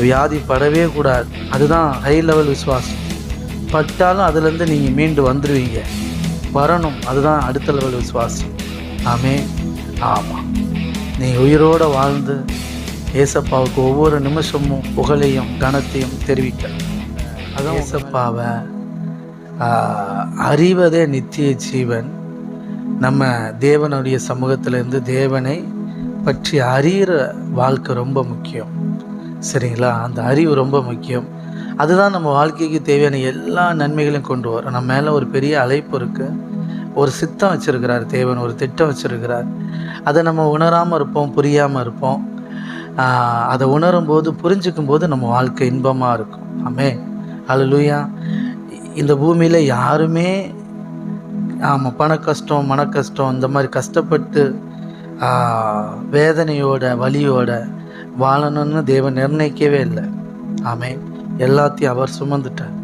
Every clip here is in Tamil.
நீங்கள் வியாதி படவே கூடாது. அதுதான் ஹை லெவல் விசுவாசம். பட்டாலும் அதுலேருந்து நீங்கள் மீண்டு வந்துடுவீங்க வரணும். அதுதான் அடுத்த லெவல் விசுவாசம். ஆமே. ஆமாம் நீங்கள் உயிரோடு வாழ்ந்து ஏசப்பாவுக்கு ஒவ்வொரு நிமிஷமும் புகழையும் கனத்தையும் தெரிவிக்கணும் அதான் ஏசப்பாவை அறிவதே நித்திய ஜீவன். நம்ம தேவனுடைய சமூகத்திலேருந்து தேவனை பற்றி அறிகிற வாழ்க்கை ரொம்ப முக்கியம். சரிங்களா? அந்த அறிவு ரொம்ப முக்கியம். அதுதான் நம்ம வாழ்க்கைக்கு தேவையான எல்லா நன்மைகளையும் கொண்டு வரும். நம்ம மேலே ஒரு பெரிய அழைப்பு இருக்குது ஒரு சித்தம் வச்சுருக்கிறார் தேவன் ஒரு திட்டம் வச்சுருக்கிறார். அதை நம்ம உணராமல் இருப்போம் புரியாமல் இருப்போம். அதை உணரும் போது புரிஞ்சுக்கும் போது நம்ம வாழ்க்கை இன்பமாக இருக்கும். ஆமே ஹalleluya. இந்த பூமியில் யாருமே ஆமாம் பண கஷ்டம் மன கஷ்டம் இந்த மாதிரி கஷ்டப்பட்டு வேதனையோட வலியோட வாழணும்னு தேவன் நிர்ணயிக்கவே இல்லை. ஆமேன். எல்லாத்தையும் அவர் சுமந்துட்டார்.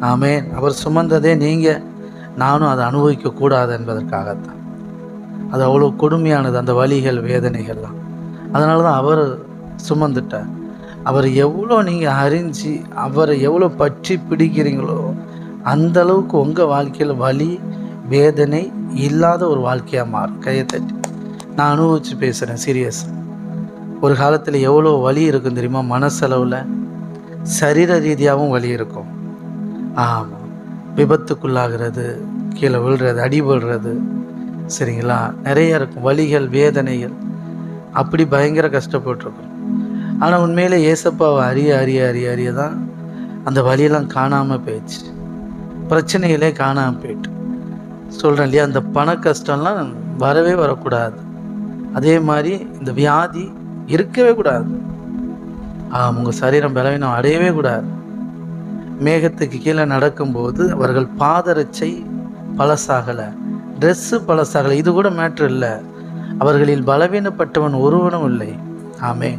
ஆமே அவர் சுமந்ததே நீங்கள் நானும் அதை அனுபவிக்க கூடாது என்பதற்காகத்தான். அது அவ்வளோ கொடுமையானது. அந்த வலிகள் வேதனைகள்லாம் அதனால தான் அவர் சுமந்துட்டார். அவர் எவ்வளோ நீங்கள் அறிஞ்சு அவரை எவ்வளோ பற்றி பிடிக்கிறீங்களோ அந்த அளவுக்கு உங்கள் வாழ்க்கையில் வலி வேதனை இல்லாத ஒரு வாழ்க்கையாக மாறும். கையை தட்டி. நான் அனுபவித்து பேசுகிறேன் சீரியஸ். ஒரு காலத்தில் எவ்வளோ வலி இருக்கும் தெரியுமா? மனசளவில் சரீர ரீதியாகவும் வலி இருக்கும். ஆமாம் விபத்துக்குள்ளாகிறது கீழே விழுறது அடி சரிங்களா? நிறைய இருக்கும். வலிகள் வேதனைகள். அப்படி பயங்கர கஷ்டப்பட்டுருக்கும். ஆனால் உண்மையிலே ஏசப்பாவை அறிய அறிய அறிய அறிய தான் அந்த வலியெல்லாம் காணாமல் போயிடுச்சு. பிரச்சனைகளே காணாமல் போயிட்டு. சொல்கிறேன் இல்லையா? அந்த பண கஷ்டம்லாம் வரவே வரக்கூடாது. அதே மாதிரி இந்த வியாதி இருக்கவே கூடாது. ஆம் உங்கள் சரீரம் பலவீனம் அடையவே கூடாது. மேகத்துக்கு கீழே நடக்கும்போது அவர்கள் பாதரச்சை பழசாகலை. ட்ரெஸ்ஸு பழசாகலை. இது கூட மேட்ரு இல்லை. அவர்களில் பலவீனப்பட்டவன் ஒருவனும் இல்லை. ஆமே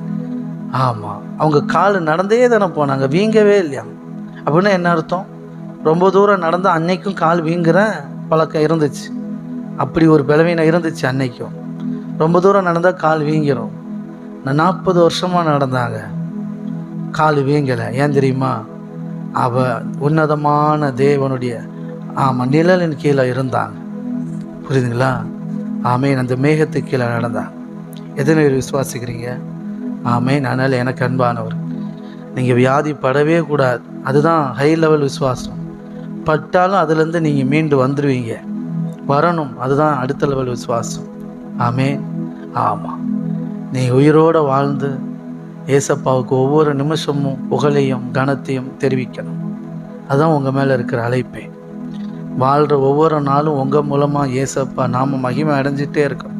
ஆமாம் அவங்க கால் நடந்தே தானே போனாங்க. வீங்கவே இல்லையா? அப்படின்னா என்ன அர்த்தம்? ரொம்ப தூரம் நடந்து அன்னைக்கும் கால் வீங்குற பழக்கம் இருந்துச்சு. அப்படி ஒரு பலவீனம் இருந்துச்சு அன்னைக்கும். ரொம்ப தூரம் நடந்தால் கால் வீங்கிரும். நாற்பது வருஷமாக நடந்தாங்க. கால் வீங்கலை. ஏன் தெரியுமா? அவ உன்னதமான தேவனுடைய ஆமாம் நிழலின் கீழே இருந்தாங்க. புரியுதுங்களா? ஆமேன். அந்த மேகத்துக்கு கீழே நடந்தாங்க எத்தனை பேர் விசுவாசிக்கிறீங்க? ஆமேன். அதனால் எனக்கு அன்பானவர். நீங்கள் வியாதி படவே கூடாது. அதுதான் ஹை லெவல் விசுவாசம். பட்டாலும் அதுலேருந்து நீங்கள் மீண்டு வந்துடுவீங்க வரணும். அதுதான் அடுத்த லெவல் விசுவாசம். ஆமே. ஆமாம் நீ உயிரோடு வாழ்ந்து ஏசப்பாவுக்கு ஒவ்வொரு நிமிஷமும் புகழையும் கனத்தையும் தெரிவிக்கணும். அதுதான் உங்கள் மேலே இருக்கிற அழைப்பே. வாழ்கிற ஒவ்வொரு நாளும் உங்கள் மூலமாக ஏசப்பா நாம் மகிமை அடைஞ்சிட்டே இருக்கோம்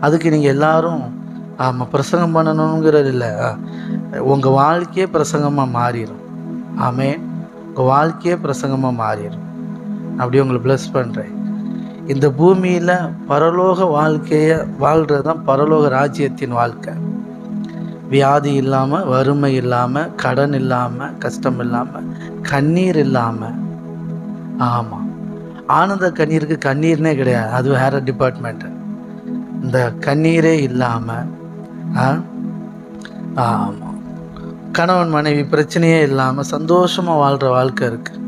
அதுக்கு நீங்கள் எல்லாரும் ஆமாம் பிரசங்கம் பண்ணணுங்கிறது இல்லை. உங்கள் வாழ்க்கையே பிரசங்கமாக மாறிடும் ஆமே உங்கள் வாழ்க்கையே பிரசங்கமாக மாறிடும் அப்படியே உங்களை ப்ளஸ் பண்ணுறேன் இந்த பூமியில் பரலோக வாழ்க்கையை வாழ்கிறது தான் பரலோக ராஜ்யத்தின் வாழ்க்கை. வியாதி இல்லாமல் வறுமை இல்லாமல் கடன் இல்லாமல் கஷ்டம் இல்லாமல் கண்ணீர் இல்லாமல் ஆமாம் ஆனந்த கண்ணீருக்கு கண்ணீர்னே கிடையாது. அது வேறு டிபார்ட்மெண்ட்டு இந்த கண்ணீரே இல்லாமல் ஆமாம் கணவன் மனைவி பிரச்சனையே இல்லாமல் சந்தோஷமாக வாழ்கிற வாழ்க்கை இருக்குது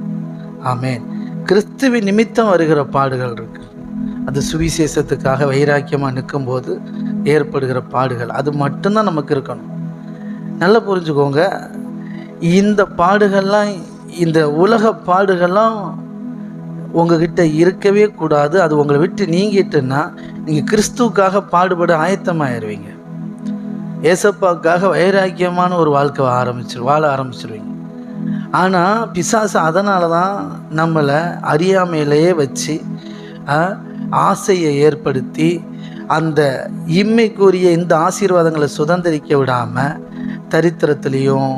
ஆமேன். கிறிஸ்துவின் நிமித்தம் வருகிற பாடுகள் இருக்குது அது சுவிசேஷத்துக்காக வைராக்கியமாக நிற்கும்போது ஏற்படுகிற பாடுகள். அது மட்டும்தான் நமக்கு இருக்கணும். நல்லா புரிஞ்சுக்கோங்க. இந்த பாடுகள்லாம் இந்த உலக பாடுகள்லாம் உங்ககிட்ட இருக்கவே கூடாது. அது உங்களை விட்டு நீங்கிட்டுன்னா நீங்கள் கிறிஸ்துவுக்காக பாடுபட ஆயத்தமாயிருவீங்க. ஏசப்பாவுக்காக வைராக்கியமான ஒரு வாழ்க்கை ஆரம்பிச்சிரு வாழ ஆரம்பிச்சிருவீங்க. ஆனால் பிசாசு அதனால தான் நம்மளை அறியாமையிலேயே வச்சு ஆசையை ஏற்படுத்தி அந்த இம்மைக்குரிய இந்த ஆசீர்வாதங்களை சுதந்திரிக்க விடாமல் தரித்திரத்துலேயும்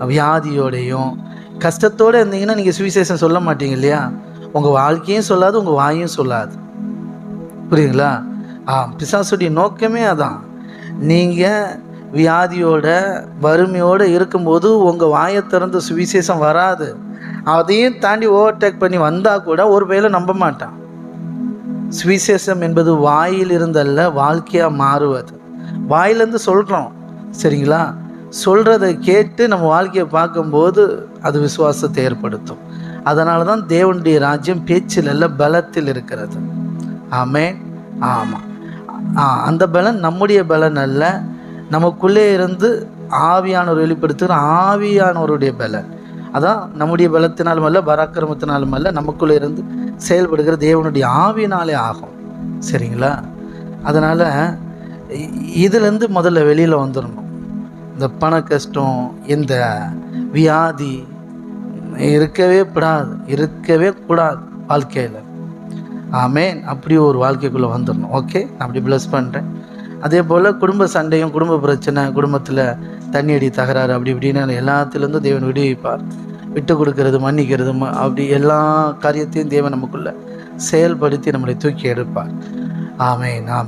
வியாதியோடையும் கஷ்டத்தோடு இருந்தீங்கன்னா நீங்கள் சுவிசேஷம் சொல்ல மாட்டீங்க இல்லையா? உங்கள் வாழ்க்கையும் சொல்லாது உங்கள் வாயும் சொல்லாது. புரியுங்களா ஆ பிசாசுடைய நோக்கமே அதான். நீங்கள் வியாதியோட வறுமையோடு இருக்கும்போது உங்கள் வாயை திறந்து சுவிசேஷம் வராது. அதையும் தாண்டி ஓவர்டேக் பண்ணி வந்தால் கூட ஒரு வேளை நம்ப மாட்டான். சுவிசேஷம் என்பது வாயில் இருந்தல்ல வாழ்க்கையாக மாறுவது. வாயிலேருந்து சொல்கிறோம் சரிங்களா? சொல்கிறத கேட்டு நம்ம வாழ்க்கையை பார்க்கும்போது அது விசுவாசத்தை ஏற்படுத்தும். அதனால தான் தேவனுடைய ராஜ்யம் பேச்சில் அல்ல பலத்தில் இருக்கிறது. ஆமென். ஆமாம் அந்த பலன் நம்முடைய பலன் அல்ல. நமக்குள்ளே இருந்து ஆவியானவர் வெளிப்படுத்துகிற ஆவியானவருடைய பலன். அதான் நம்முடைய பலத்தினாலும் அல்ல பராக்கிரமத்தினாலும் அல்ல நமக்குள்ளே இருந்து செயல்படுகிற தேவனுடைய ஆவியினாலே ஆகும். சரிங்களா? அதனால் இதுலேருந்து முதல்ல வெளியில் வந்துடணும் இந்த பண கஷ்டம் இந்த வியாதி இருக்கவே கூடாது இருக்கவே கூடாது வாழ்க்கையில். ஆமேன். அப்படி ஒரு வாழ்க்கைக்குள்ளே வந்துடணும் ஓகே? நான் அப்படி ப்ளஸ் பண்ணுறேன் அதே போல் குடும்ப சண்டையும் குடும்ப பிரச்சனை குடும்பத்தில் தண்ணி அடி தகராறு அப்படி இப்படின்னு எல்லாத்துலேருந்தும் தேவன் விடுவிப்பார். விட்டு கொடுக்கறது மன்னிக்கிறது அப்படி எல்லா காரியத்தையும் தேவன் நமக்குள்ள செயல்படுத்தி நம்மளை தூக்கி எடுப்பார். ஆமே நாமே